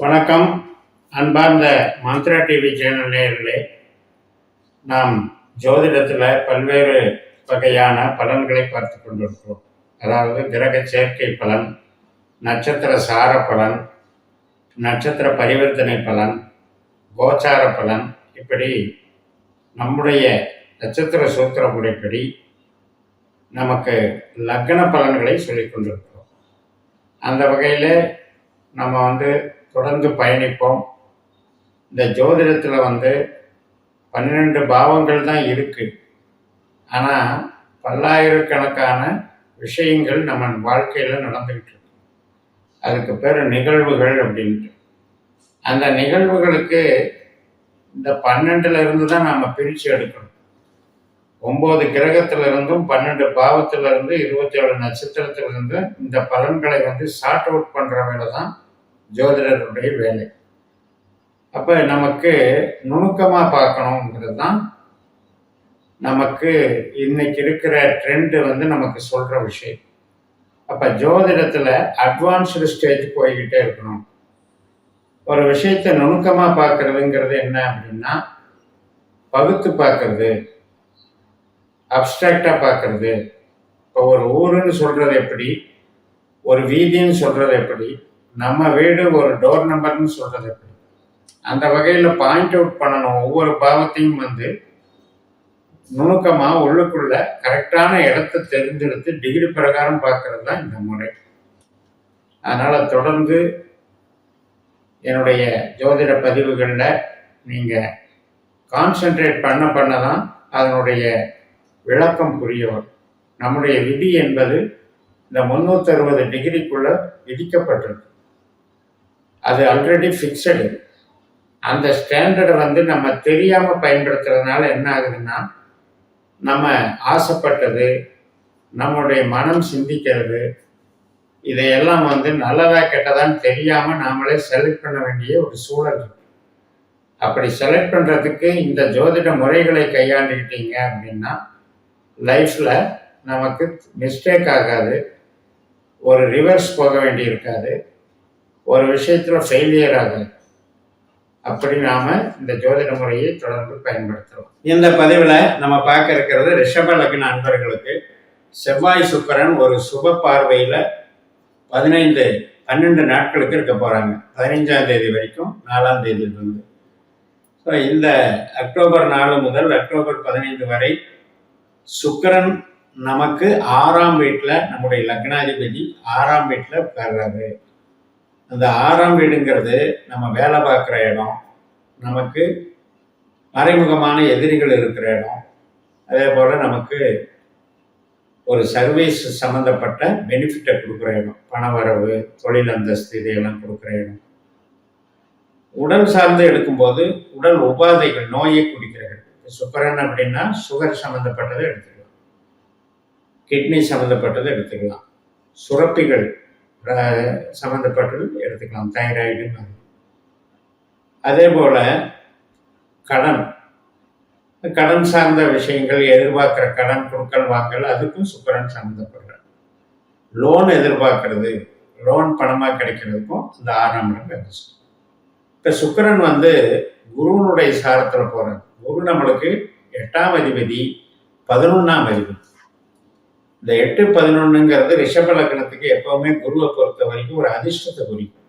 வணக்கம். அன்பார்ந்த Mantra TV channel நேயர்களே நாம் ஜோதிடத்தில் பல்வேறு வகையான பலன்களை பார்த்து கொண்டிருக்கிறோம். அதாவது கிரக சேர்க்கை பலன் நட்சத்திர சார பலன் நட்சத்திர பரிவர்த்தனை பலன் கோச்சார பலன் இப்படி நம்முடைய நட்சத்திர சூத்திர முறைப்படி நமக்கு லக்ன பலன்களை சொல்லிக் கொண்டிருக்கிறோம். அந்த வகையில் நம்ம வந்து தொடர்ந்து பயணிப்போம். இந்த ஜோதிடத்தில் வந்து பன்னிரெண்டு பாவங்கள் தான் இருக்குது ஆனால் பல்லாயிரக்கணக்கான விஷயங்கள் நம்ம வாழ்க்கையில் நடந்துக்கிட்டு இருக்கு. அதுக்கு பேர் நிகழ்வுகள் அப்படின்ட்டு. அந்த நிகழ்வுகளுக்கு இந்த பன்னெண்டுலேருந்து தான் நம்ம பிரித்து எடுக்கணும். ஒம்பது கிரகத்திலிருந்தும் பன்னெண்டு பாவத்திலிருந்து இருபத்தி ஏழு இருந்து இந்த பலன்களை வந்து ஷார்ட் அவுட் பண்ணுற வேலை தான் ஜோதிடருடைய வேலை. அப்போ நமக்கு நுணுக்கமாக பார்க்கணுங்கிறது தான் நமக்கு இன்னைக்கு இருக்கிற ட்ரெண்டு வந்து நமக்கு சொல்கிற விஷயம். அப்போ ஜோதிடத்தில் அட்வான்ஸ்டு ஸ்டேஜ் போய்கிட்டே இருக்கணும். ஒரு விஷயத்தை நுணுக்கமாக பார்க்கறதுங்கிறது என்ன அப்படின்னா பகுத்து பார்க்கறது அப்டிராக்டாக பார்க்கறது. இப்போ ஒரு ஊருன்னு சொல்கிறது எப்படி? ஒரு வீதின்னு சொல்கிறது எப்படி? நம்ம வீடு ஒரு டோர் நம்பர்னு சொல்றது எப்படி? அந்த வகையில் பாயிண்ட் அவுட் பண்ணணும். ஒவ்வொரு பாவத்தையும் வந்து நுணுக்கமாக உள்ளுக்குள்ள கரெக்டான இடத்த தெரிஞ்செடுத்து டிகிரி பிரகாரம் பார்க்கறது தான் இந்த முறை. அதனால் தொடர்ந்து என்னுடைய ஜோதிட பதிவுகளில் நீங்கள் கான்சென்ட்ரேட் பண்ண பண்ண தான் அதனுடைய விளக்கம் புரிய வரும். நம்முடைய விதி என்பது இந்த முந்நூற்றி அறுபது டிகிரிக்குள்ள விதிக்கப்பட்டிருக்கு. அது ஆல்ரெடி ஃபிக்ஸடு அந்த ஸ்டாண்டர்டை வந்து நம்ம தெரியாமல் பயன்படுத்துறதுனால என்ன ஆகுதுன்னா நம்ம ஆசைப்பட்டது நம்மளுடைய மனம் சிந்திக்கிறது இதையெல்லாம் வந்து நல்லதா கெட்டதான்னு தெரியாமல் நாமளே செலக்ட் பண்ண வேண்டிய ஒரு சூழல் இருக்கு. அப்படி செலக்ட் பண்ணுறதுக்கு இந்த ஜோதிட முறைகளை கையாண்டுக்கிட்டீங்க அப்படின்னா லைஃப்பில் நமக்கு மிஸ்டேக் ஆகாது ஒரு ரிவர்ஸ் போக வேண்டி இருக்காது. ஒரு விஷயத்தில் ஃபெயிலியர் ஆகாது அப்படி நாம இந்த ஜோதிட முறையை தொடர்ந்து பயன்படுத்துகிறோம் இந்த பதிவில் நம்ம பார்க்க இருக்கிறது ரிஷப லக்ன அன்பர்களுக்கு செவ்வாய் சுக்கரன் ஒரு சுப பார்வையில் பதினைந்து பன்னெண்டு நாட்களுக்கு இருக்க போகிறாங்க பதினைஞ்சாம் தேதி வரைக்கும் நாலாம் தேதியிலிருந்து ஸோ இந்த அக்டோபர் நாலு முதல் அக்டோபர் பதினைந்து வரை சுக்கரன் நமக்கு ஆறாம் வீட்டில் நம்முடைய லக்னாதிபதி ஆறாம் வீட்டில் உட்கார்றாரு அந்த ஆறாம் வீடுங்கிறது நம்ம வேலை பார்க்குற இடம் நமக்கு மறைமுகமான எதிரிகள் இருக்கிற இடம். அதே போல் நமக்கு ஒரு சர்வீஸ் சம்மந்தப்பட்ட பெனிஃபிட்டை கொடுக்குற இடம் பணவரவு தொழில் அந்தஸ்து இதையெல்லாம் கொடுக்குற இடம். உடல் சார்ந்து எடுக்கும்போது உடல் உபாதைகள் நோயை குடிக்கிறது சுக்கரன் அப்படின்னா சுகர் சம்மந்தப்பட்டதை எடுத்துக்கலாம். கிட்னி சம்மந்தப்பட்டதை எடுத்துக்கலாம். சுரப்பிகள் சம்மந்தப்பட்டது எடுத்துக்கலாம். தைராய்டு அதே போல் கடன். கடன் சார்ந்த விஷயங்கள் எதிர்பார்க்குற கடன் கொடுக்கல் வாங்கல் அதுக்கும் சுக்கரன் சம்மந்தப்படுறார் லோன் எதிர்பார்க்கறது லோன் பணமாக கிடைக்கிறதுக்கும் இந்த ஆறாம் இடம் அதிர்ஷ்டம் இப்போ சுக்கரன் வந்து குருவனுடைய சாரத்தில் போகிறார் குரு நம்மளுக்கு எட்டாம் அதிபதி பதினொன்றாம் அதிபதி. இந்த எட்டு பதினொன்றுங்கிறது ரிஷப லக்னத்துக்கு எப்பவுமே குருவை பொறுத்த வரைக்கும் ஒரு அதிர்ஷ்டத்தை குறிக்கும்.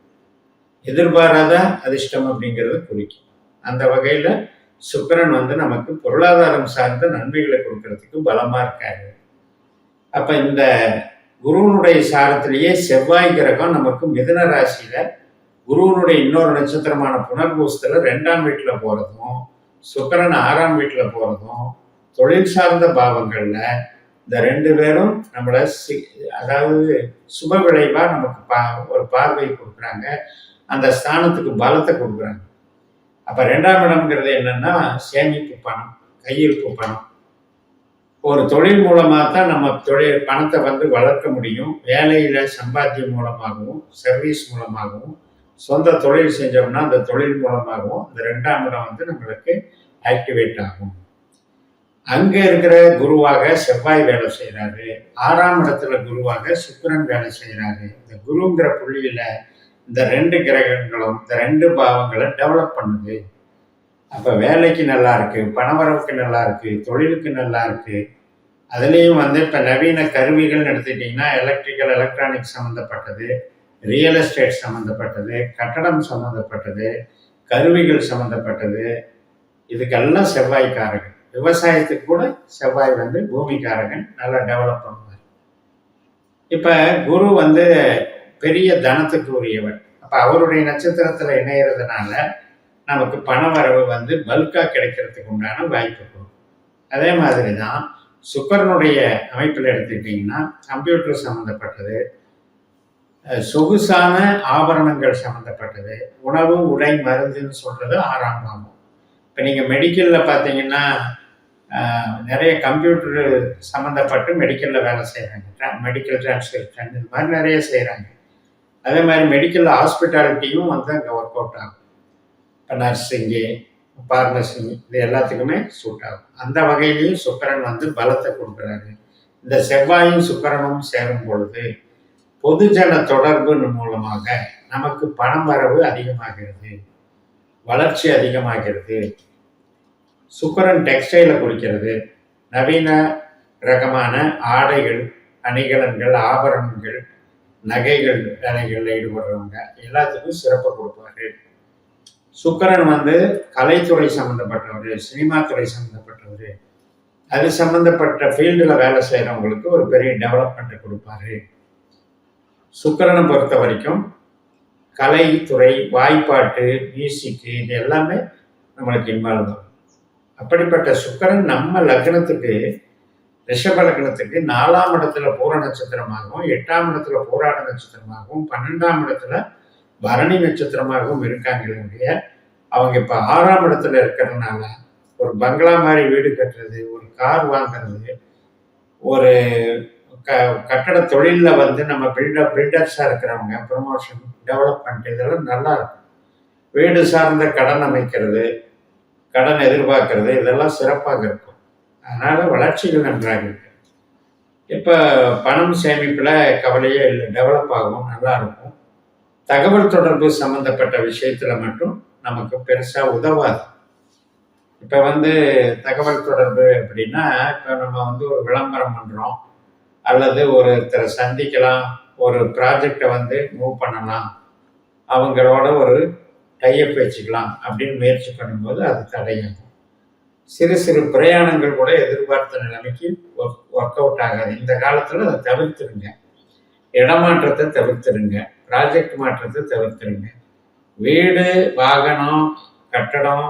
எதிர்பாராத அதிர்ஷ்டம் அப்படிங்கிறத குறிக்கும். அந்த வகையில் சுக்கிரன் வந்து நமக்கு பொருளாதாரம் சார்ந்த நன்மைகளை கொடுக்கறதுக்கு பலமா இருக்காரு. அப்ப இந்த குருவனுடைய சாரத்திலேயே செவ்வாய் கிரகம் நமக்கு மிதுன ராசியில குருவனுடைய இன்னொரு நட்சத்திரமான புனர்பூசத்துல ரெண்டாம் வீட்டுல போறதும் சுக்கரன் ஆறாம் வீட்டுல போறதும் தொழில் சார்ந்த பாவங்கள்ல இந்த ரெண்டு பேரும் நம்மள சி- அதாவது சுப விளைவா நமக்கு பா ஒரு பார்வை கொடுக்குறாங்க. அந்த ஸ்தானத்துக்கு பலத்தை கொடுக்குறாங்க. அப்ப ரெண்டாம் இடம்ங்கிறது என்னன்னா சேமிப்பு பணம் கையிருப்பு பணம். ஒரு தொழில் மூலமாக தான் நம்ம தொழில் பணத்தை வந்து வளர்க்க முடியும். வேலையில் சம்பாத்தியம் மூலமாகவும் சர்வீஸ் மூலமாகவும் சொந்த தொழில் செஞ்சோம்னா அந்த தொழில் மூலமாகவும் இந்த ரெண்டாம் இடம் வந்து நம்மளுக்கு ஆக்டிவேட் ஆகும். அங்க இருக்கிற குருவாக செவ்வாய் வேலை செய்கிறாரு ஆறாம் இடத்துல குருவாக சுக்கிரன் வேலை செய்கிறாரு இந்த குருங்கிற புள்ளியில இந்த ரெண்டு கிரகங்களும் இந்த ரெண்டு பாவங்களை டெவலப் பண்ணுது. அப்போ வேலைக்கு நல்லா இருக்கு பணவரவுக்கு நல்லா இருக்கு தொழிலுக்கு நல்லா இருக்கு. அதுலேயும் வந்து இப்போ நவீன கருவிகள்னு எடுத்துக்கிட்டிங்கன்னா எலக்ட்ரிக்கல் எலக்ட்ரானிக்ஸ் சம்மந்தப்பட்டது ரியல் எஸ்டேட் சம்மந்தப்பட்டது கட்டடம் சம்மந்தப்பட்டது கருவிகள் சம்மந்தப்பட்டது இதுக்கெல்லாம் செவ்வாய்க்காரர்கள். விவசாயத்துக்கு கூட செவ்வாய் வந்து பூமிக்காரகன் நல்லா டெவலப் பண்ணுவார். இப்போ குரு வந்து பெரிய தனத்துக்கு உரியவர் அப்போ அவருடைய நட்சத்திரத்தில் இணையிறதுனால நமக்கு பண வரவு வந்து பல்காக கிடைக்கிறதுக்கு உண்டான வாய்ப்பு கொடுக்கும் அதே மாதிரி தான் சுக்கரனுடைய அமைப்பில் எடுத்துக்கிட்டிங்கன்னா கம்ப்யூட்டர் சம்மந்தப்பட்டது சொகுசான ஆபரணங்கள் சம்மந்தப்பட்டது உணவு உடை மருந்துன்னு சொல்கிறது ஆறாம் பாவம் இப்போ நீங்கள் மெடிக்கலில் பார்த்தீங்கன்னா நிறைய கம்ப்யூட்டர் சம்மந்தப்பட்டு மெடிக்கலில் வேலை செய்கிறாங்க மெடிக்கல் டிரான்ஸ்லேஷன் இது மாதிரி நிறைய செய்கிறாங்க அதே மாதிரி மெடிக்கல் ஹாஸ்பிட்டாலிட்டியும் வந்து அங்கே ஒர்க் அவுட் ஆகும். இப்போ நர்சிங்கு ஃபார்மசிங் இது எல்லாத்துக்குமே சூட் ஆகும். அந்த வகையிலையும் சுக்கரன் வந்து பலத்தை கொடுக்குறாரு. இந்த செவ்வாயும் சுக்கரனும் சேரும் பொழுது பொதுஜன தொடர்பு மூலமாக நமக்கு பணம் வரவு அதிகமாகிறது. வளர்ச்சி அதிகமாகிறது. சுக்கரன் டெக்ஸ்டைலை குறிக்கிறது நவீன ரகமான ஆடைகள் அணிகலன்கள் ஆபரணங்கள் நகைகள் வேலைகளில் ஈடுபடுறவங்க எல்லாத்துக்கும் சிறப்பு கொடுப்பார்கள். சுக்கரன் வந்து கலைத்துறை சம்மந்தப்பட்டவர் சினிமா துறை சம்மந்தப்பட்டவர் அது சம்மந்தப்பட்ட ஃபீல்டில் வேலை செய்கிறவங்களுக்கு ஒரு பெரிய டெவலப்மெண்ட்டை கொடுப்பாரு. சுக்கரனை பொறுத்த வரைக்கும் கலைத்துறை வாய்ப்பாட்டு மியூசிக்கு இது எல்லாமே நம்மளுக்கு இன்வால்வ் ஆகும் அப்படிப்பட்ட சுக்கரன் நம்ம லக்னத்துக்கு ரிஷப லக்னத்துக்கு நாலாம் இடத்துல பூர நட்சத்திரமாகவும் எட்டாம் இடத்துல போராட நட்சத்திரமாகவும் பன்னெண்டாம் இடத்துல பரணி நட்சத்திரமாகவும் இருக்காங்களே ஒழிய அவங்க இப்போ ஆறாம் இடத்துல இருக்கிறதுனால ஒரு பங்களா மாதிரி வீடு கட்டுறது ஒரு கார் வாங்குறது ஒரு க கட்டட தொழிலில் வந்து நம்ம பில்டர் பில்டர்ஸாக இருக்கிறவங்க ப்ரொமோஷன் டெவலப்மெண்ட் இதெல்லாம் நல்லா இருக்கும். வீடு சார்ந்த கடன் அமைக்கிறது கடன் எதிர்பார்க்கறது இதெல்லாம் சிறப்பாக இருக்கும். அதனால் வளர்ச்சிகள் நன்றாக இருக்கு. இப்போ பணம் சேமிப்பில் கவலையே இல்லை. டெவலப் ஆகும் நல்லா இருக்கும். தகவல் தொடர்பு சம்மந்தப்பட்ட விஷயத்தில் மட்டும் நமக்கு பெருசாக உதவாது. இப்போ வந்து தகவல் தொடர்பு அப்படின்னா இப்போ நம்ம வந்து ஒரு விளம்பரம் பண்ணுறோம் அல்லது ஒருத்தரை சந்திக்கலாம். ஒரு ப்ராஜெக்டை வந்து மூவ் பண்ணலாம். அவங்களோட ஒரு டைப் வச்சுக்கலாம் அப்படின்னு முயற்சி பண்ணும்போது அது தடையாகும். சிறு சிறு பிரயாணங்கள் கூட எதிர்பார்த்த நிலைமைக்கு ஒர்க் ஒர்க் அவுட் ஆகாது. இந்த காலத்தில் அதை தவிர்த்துருங்க. இடமாற்றத்தை தவிர்த்துருங்க. ப்ராஜெக்ட் மாற்றத்தை தவிர்த்துருங்க. வீடு வாகனம் கட்டடம்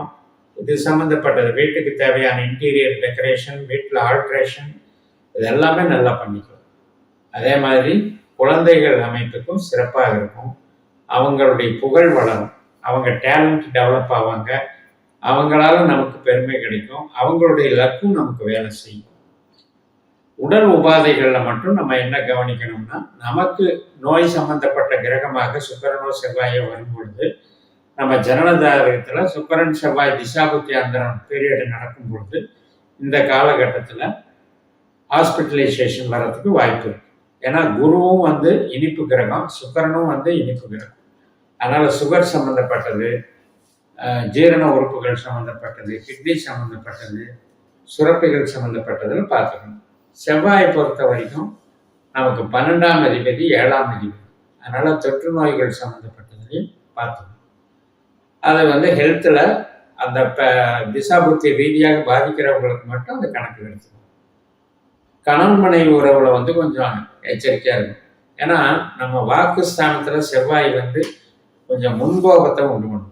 இது சம்மந்தப்பட்டது வீட்டுக்கு தேவையான இன்டீரியர் டெக்கரேஷன் வீட்டில் ஆல்ட்ரேஷன் இது எல்லாமே நல்லா பண்ணிக்கலாம் அதே மாதிரி குழந்தைகள் அமைப்புக்கும் சிறப்பாக இருக்கும். அவங்களுடைய புகழ் வளரும். அவங்க டேலண்ட் டெவலப் ஆவாங்க. அவங்களால நமக்கு பெருமை கிடைக்கும். அவங்களுடைய லக்கும் நமக்கு வேலை செய்யும். உடல் உபாதைகளில் மட்டும் நம்ம என்ன கவனிக்கணும்னா நமக்கு நோய் சம்பந்தப்பட்ட கிரகமாக சுக்கரனோ செவ்வாயோ வரும்பொழுது நம்ம ஜனனதாரகத்தில் சுக்கரன் செவ்வாய் திசாபுத்தி அந்தரம் பீரியடு நடக்கும் பொழுது இந்த காலகட்டத்தில் ஹாஸ்பிட்டலைசேஷன் வர்றதுக்கு வாய்ப்பு இருக்கு. ஏன்னா குருவும் வந்து இனிப்பு கிரகம் சுக்கரனும் வந்து இனிப்பு கிரகம். அதனால் சுகர் சம்மந்தப்பட்டது ஜீரண உறுப்புகள் சம்மந்தப்பட்டது கிட்னி சம்மந்தப்பட்டது சுரப்பிகள் சம்மந்தப்பட்டதுன்னு பார்த்துக்கணும். செவ்வாயை பொறுத்த வரைக்கும் நமக்கு பன்னெண்டாம் அதிபதி ஏழாம் அதிபதி. அதனால் தொற்று நோய்கள் சம்மந்தப்பட்டதையும் பார்த்துக்கணும். அதை வந்து ஹெல்த்தில் அந்த ப திசாபுத்தி ரீதியாக பாதிக்கிறவங்களுக்கு மட்டும் அந்த கணக்கு எடுத்துக்கணும். கணவன் மனைவி உறவுல வந்து கொஞ்சம் எச்சரிக்கையாக இருக்கும் ஏன்னா நம்ம வாக்குஸ்தானத்தில் செவ்வாய் வந்து கொஞ்சம் முன்கோபத்தை உண்டு பண்ணும்.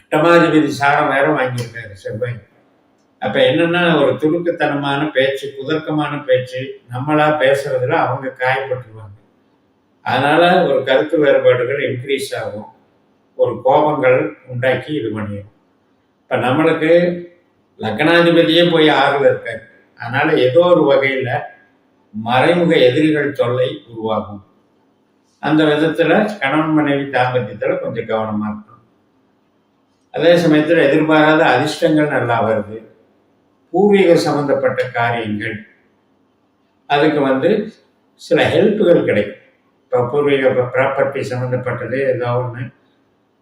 அட்டமாதிபதி சாரம் வேற வாங்கியிருக்காரு செவ்வாய். அப்போ என்னன்னா ஒரு துடுக்குத்தனமான பேச்சு குதர்க்கமான பேச்சு நம்மளா பேசுறதுல அவங்க காயப்பட்டுருவாங்க. அதனால ஒரு கருத்து வேறுபாடுகள் இன்க்ரீஸ் ஆகும். ஒரு கோபங்கள் உண்டாக்கி இது பண்ணிடும் இப்போ நம்மளுக்கு லக்னாதிபதியே போய் ஆர்வம் இருக்காரு. அதனால ஏதோ ஒரு வகையில் மறைமுக எதிரிகள் தொல்லை உருவாகும். அந்த விதத்தில் கணவன் மனைவி தாம்பத்தியத்தில் கொஞ்சம் கவனமாக இருக்கணும். அதே சமயத்தில் எதிர்பாராத அதிர்ஷ்டங்கள் நல்லா வருது. பூர்வீக சம்பந்தப்பட்ட காரியங்கள் அதுக்கு வந்து சில ஹெல்ப்புகள் கிடைக்கும். இப்போ இப்போ பூர்வீக ப்ராப்பர்ட்டி சம்மந்தப்பட்டது ஏதோ ஒன்று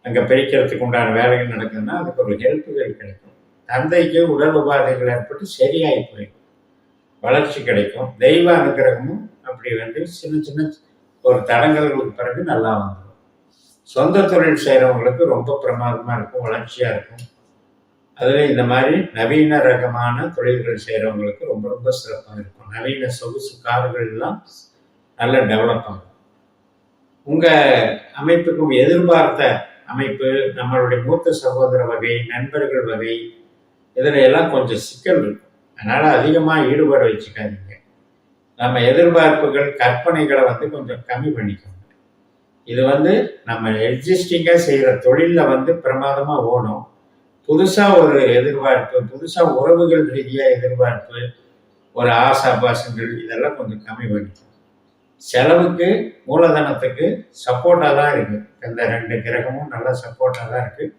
அங்கே பிரிக்கிறதுக்கு உண்டான வேலைகள் நடக்குதுன்னா அதுக்கு ஒரு ஹெல்ப்புகள் கிடைக்கும். தந்தைக்கு உடல் உபாதைகள் ஏற்பட்டு சரியாகி போயிடும். வளர்ச்சி கிடைக்கும். தெய்வ அனுகிரகமும் அப்படி வந்து சின்ன சின்ன ஒரு தடங்கல்களுக்கு பிறகு நல்லா வந்துடும். சொந்த தொழில் செய்கிறவங்களுக்கு ரொம்ப பிரமாதமாக இருக்கும் வளர்ச்சியாக இருக்கும். அதில் இந்த மாதிரி நவீன ரகமான தொழில்கள் செய்கிறவங்களுக்கு ரொம்ப ரொம்ப சிறப்பாக இருக்கும். நவீன சொகுசு கார்கள்லாம் நல்ல டெவலப் ஆகும். உங்கள் அமைப்புக்கும் எதிர்பார்த்த அமைப்பு நம்மளுடைய மூத்த சகோதர வகை நண்பர்கள் வகை இதில் எல்லாம் கொஞ்சம் சிக்கல் இருக்கும். அதனால் அதிகமாக ஈடுபாடு வச்சுக்காதீங்க. நம்ம எதிர்பார்ப்புகள் கற்பனைகளை வந்து கொஞ்சம் கம்மி பண்ணிக்கணும். இது வந்து நம்ம எக்ஸிஸ்டிங்காக செய்கிற தொழிலில் வந்து பிரமாதமாக ஓடும் புதுசாக ஒரு எதிர்பார்ப்பு புதுசாக உறவுகள் ரீதியாக எதிர்பார்ப்பு ஒரு ஆசாபாசங்கள் இதெல்லாம் கொஞ்சம் கம்மி பண்ணிக்கணும். செலவுக்கு மூலதனத்துக்கு சப்போர்ட்டாக தான் இருக்குது இந்த ரெண்டு கிரகமும் நல்லா சப்போர்ட்டாக தான் இருக்குது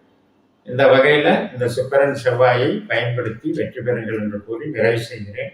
இந்த வகையில் இந்த சுக்கரன் செவ்வாயை பயன்படுத்தி வெற்றி பெறுங்கள் என்று கூறி நிறைவு செய்கிறேன்.